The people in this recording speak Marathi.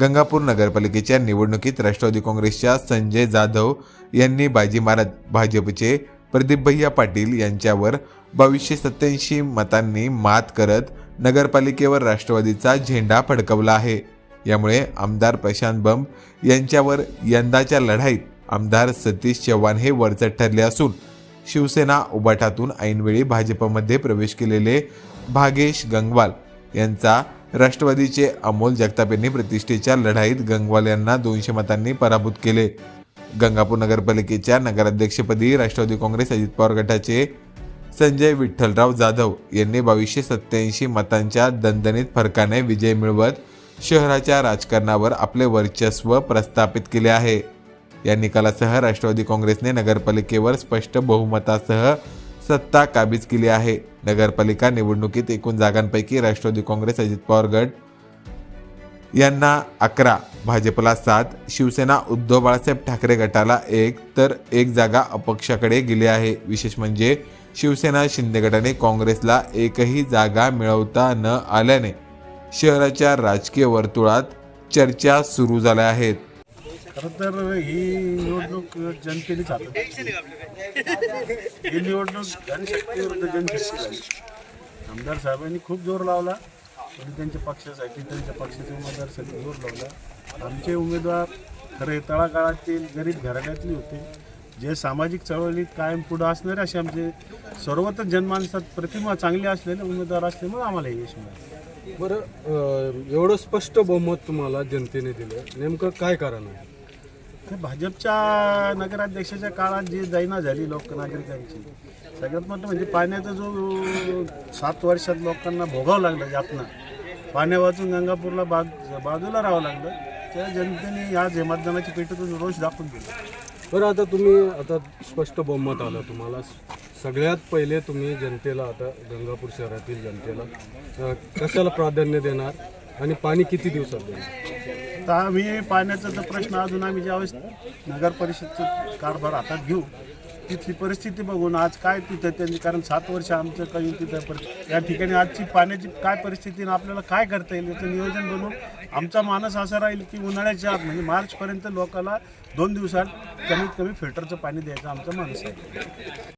गंगापूर नगरपालिकेच्या निवडणुकीत राष्ट्रवादी काँग्रेसच्या संजय जाधव यांनी बाजी मारत भाजपचे प्रदीप भैया पाटील यांच्यावर बावीसशे सत्याऐंशी मतांनी मात करत नगरपालिकेवर राष्ट्रवादीचा झेंडा फडकवला आहे. यामुळे आमदार प्रशांत बंब यांच्यावर यंदाच्या लढाईत आमदार सतीश चव्हाण हे वरचढ ठरले असून शिवसेना उबाटातून ऐनवेळी भाजपमध्ये प्रवेश केलेले भागेश गंगवाल यांचा राष्ट्रवादीचे अमोल जगताप यांनी प्रतिष्ठेच्या लढाईत गंगवाल यांना दोनशे मतांनी पराभूत केले. गंगापूर नगरपालिकेच्या नगराध्यक्षपदी राष्ट्रवादी काँग्रेस अजित पवार गटाचे संजय विठ्ठलराव जाधव यांनी बावीसशे सत्याऐंशी मतांच्या दणदणीत फरकाने विजय मिळवत शहराच्या राजकारणावर आपले वर्चस्व प्रस्थापित केले आहे. या निकालासह राष्ट्रवादी काँग्रेसने नगरपालिकेवर स्पष्ट बहुमतासह सत्ता काबीज केली आहे. नगरपालिका निवडणुकीत एकूण जागांपैकी राष्ट्रवादी काँग्रेस अजित पवार गट यांना अकरा भाजपला सात शिवसेना उद्धव बाळासाहेब ठाकरे गटाला एक तर एक जागा अपक्षाकडे गेली आहे. विशेष म्हणजे शिवसेना शिंदे गटाने काँग्रेसला एकही जागा मिळवता न आल्याने शहराच्या राजकीय वर्तुळात चर्चा सुरू झाल्या आहेत. खरं तर ही निवडणूक जनतेनेच हातात ही निवडणूक जनशक्ती विरुद्ध जनशक्ती झाली. आमदार साहेबांनी खूप जोर लावला. आणि त्यांच्या पक्षासाठी त्यांच्या पक्षाच्या उमेदवारासाठी जोर लावला. आमचे उमेदवार खरे तळागाळातील गरीब घराण्यातले होते. जे सामाजिक चळवळीत कायम पुढं असणारे असे आमचे सर्वत्र जनमानसात प्रतिमा चांगली असलेले उमेदवार असल्यामुळे आम्हाला हे यश मिळालं. बरं एवढं स्पष्ट बहुमत तुम्हाला जनतेने दिलं. नेमकं काय कारण आहे? भाजपच्या नगराध्यक्षाच्या काळात जी दैना झाली लोक नागरिकांची सगळ्यात मोठं म्हणजे पाण्याचा जो सात वर्षात लोकांना भोगावं लागलं यातना पाण्या वाचून गंगापूरला बाज बाजूला राहावं लागलं त्या जनतेने या हे मतदानाच्या पेटीतून रोष दाखवून दिला. बरं आता तुम्ही आता स्पष्ट बहुमत आलं तुम्हाला. सगळ्यात पहिले तुम्ही जनतेला आता गंगापूर शहरातील जनतेला कशाला प्राधान्य देणार? आणि पाणी किती दिवसात देणार? तर आम्ही पाण्याचा तर प्रश्न अजून आम्ही ज्यावेळेस नगर परिषदचा कारभार हातात घेऊ तिथली परिस्थिती बघून आज काय तिथं त्यांनी कारण सात वर्ष आमचं काही तिथं पर या ठिकाणी आजची पाण्याची काय परिस्थिती आपल्याला काय करता येईल याचं नियोजन बनवून आमचा मानस असा राहील की उन्हाळ्याच्या आत म्हणजे मार्चपर्यंत लोकांना दोन दिवसात कमीत कमी फिल्टरचं पाणी द्यायचं आमचा मानस आहे.